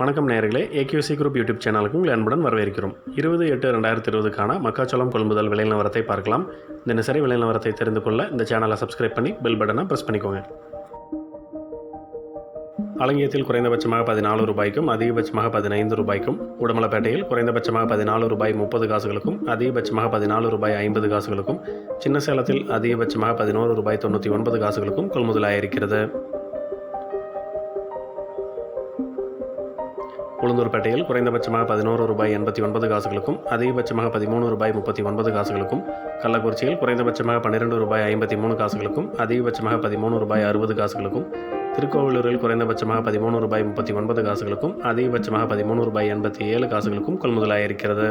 வணக்கம் நேர்களே AQC group YouTube சேனலுக்கு உங்கள் அன்புடன் வரவேற்கிறோம். இருபது எட்டு ரெண்டாயிரத்தி இருபதுக்கான மக்காச்சோளம் கொள்முதல் விலை நிலவரத்தை பார்க்கலாம். தினசரி விலை நிலவரத்தை தெரிந்து கொள்ள இந்த சேனலை சப்ஸ்கிரைப் பண்ணி பெல் பட்டனை ப்ரெஸ் பண்ணிக்கோங்க. அலங்கியத்தில் குறைந்தபட்சமாக பதினாலு ரூபாய்க்கும் அதிகபட்சமாக பதினைந்து ரூபாய்க்கும் உடமலைப்பேட்டையில் குறைந்தபட்சமாக பதினாலு ரூபாய் முப்பது காசுகளுக்கும் அதிகபட்சமாக பதினாலு ரூபாய் ஐம்பது காசுகளுக்கும் சின்ன சேலத்தில் அதிகபட்சமாக பதினோரு ரூபாய் தொண்ணூற்றி ஒன்பது காசுகளுக்கும் கொள்முதலாயிருக்கிறது. உளுந்தூர்பேட்டையில் குறைந்தபட்சமாக பதினோரு ரூபாய் எண்பத்தி ஒன்பது காசுகளுக்கும் அதிகபட்சமாக பதிமூணு ரூபாய் முப்பத்தி ஒன்பது காசுகளுக்கும் கள்ளக்குறிச்சியில் குறைந்தபட்சமாக பன்னிரெண்டு ரூபாய் ஐம்பத்தி மூணு காசுகளுக்கும் அதிகபட்சமாக பதிமூணு ரூபாய் அறுபது காசுகளுக்கும் திருக்கோவிலூரில் குறைந்தபட்சமாக பதிமூணு ரூபாய் முப்பத்தி ஒன்பது காசுகளுக்கும் அதிகபட்சமாக பதிமூணு ரூபாய் எண்பத்தி ஏழு காசுகளுக்கும் கொள்முதலாயிருக்கிறது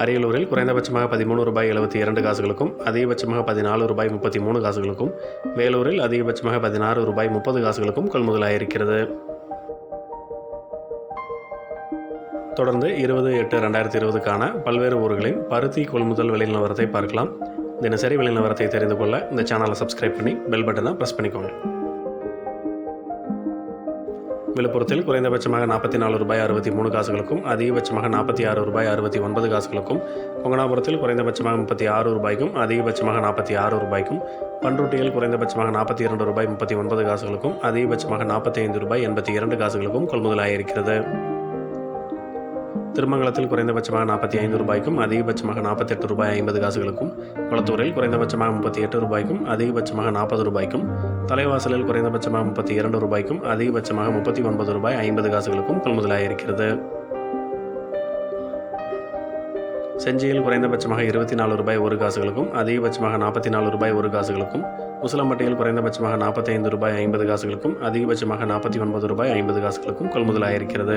அரியலூரில் குறைந்தபட்சமாக பதிமூணு ரூபாய் எழுபத்தி இரண்டு காசுகளுக்கும் அதிகபட்சமாக பதினாலு ரூபாய் முப்பத்தி மூணு காசுகளுக்கும் வேலூரில் அதிகபட்சமாக பதினாறு ரூபாய் முப்பது காசுகளுக்கும் கொள்முதலாயிருக்கிறது தொடர்ந்து இருபது எட்டு ரெண்டாயிரத்தி இருபதுக்கான பல்வேறு ஊர்களின் பருத்தி கொள்முதல் விலை நிலவரத்தை பார்க்கலாம். தினசரி விலை நிலவரத்தை தெரிந்து கொள்ள இந்த சேனலை சப்ஸ்கிரைப் பண்ணி பெல் பட்டனை ப்ரெஸ் பண்ணிக்கோங்க. விழுப்புரத்தில் குறைந்தபட்சமாக நாற்பத்தி நாலு ரூபாய் அறுபத்தி மூணு காசுகளுக்கும் அதிகபட்சமாக நாற்பத்தி ஆறு ரூபாய் அறுபத்தி ஒன்பது காசுகளுக்கும் கொங்கனாபுரத்தில் குறைந்தபட்சமாக முப்பத்தி ஆறு ரூபாய்க்கும் அதிகபட்சமாக நாற்பத்தி ஆறு ரூபாய்க்கும் பன்ருட்டியில் குறைந்தபட்சமாக நாற்பத்தி இரண்டு ரூபாய் முப்பத்தி ஒன்பது காசுகளுக்கும் அதிகபட்சமாக நாற்பத்தி ஐந்து ரூபாய் எண்பத்தி இரண்டு காசுகளுக்கும் கொள்முதலாயிருக்கிறது. திருமங்கலத்தில் குறைந்தபட்சமாக நாற்பத்தி ஐந்து ரூபாய்க்கும் அதிகபட்சமாக நாற்பத்தெட்டு ரூபாய் ஐம்பது காசுகளுக்கும் குளத்தூரில் குறைந்தபட்சமாக முப்பத்தி எட்டு ரூபாய்க்கும் அதிகபட்சமாக நாற்பது ரூபாய்க்கும் தலைவாசலில் குறைந்தபட்சமாக முப்பத்தி இரண்டு ரூபாய்க்கும் அதிகபட்சமாக முப்பத்தி ஒன்பது ரூபாய் ஐம்பது காசுகளுக்கும் கொள்முதலாயிருக்கிறது செஞ்சியில் குறைந்தபட்சமாக இருபத்தி நாலு ரூபாய் ஒரு காசுகளுக்கும் அதிகபட்சமாக நாற்பத்தி நாலு ரூபாய் ஒரு காசுகளுக்கும் உசிலம்பட்டியில் குறைந்தபட்சமாக நாற்பத்தைந்து ரூபாய் ஐம்பது காசுகளுக்கும் அதிகபட்சமாக நாற்பத்தி ஒன்பது ரூபாய் ஐம்பது காசுகளுக்கும் கொள்முதலாயிருக்கிறது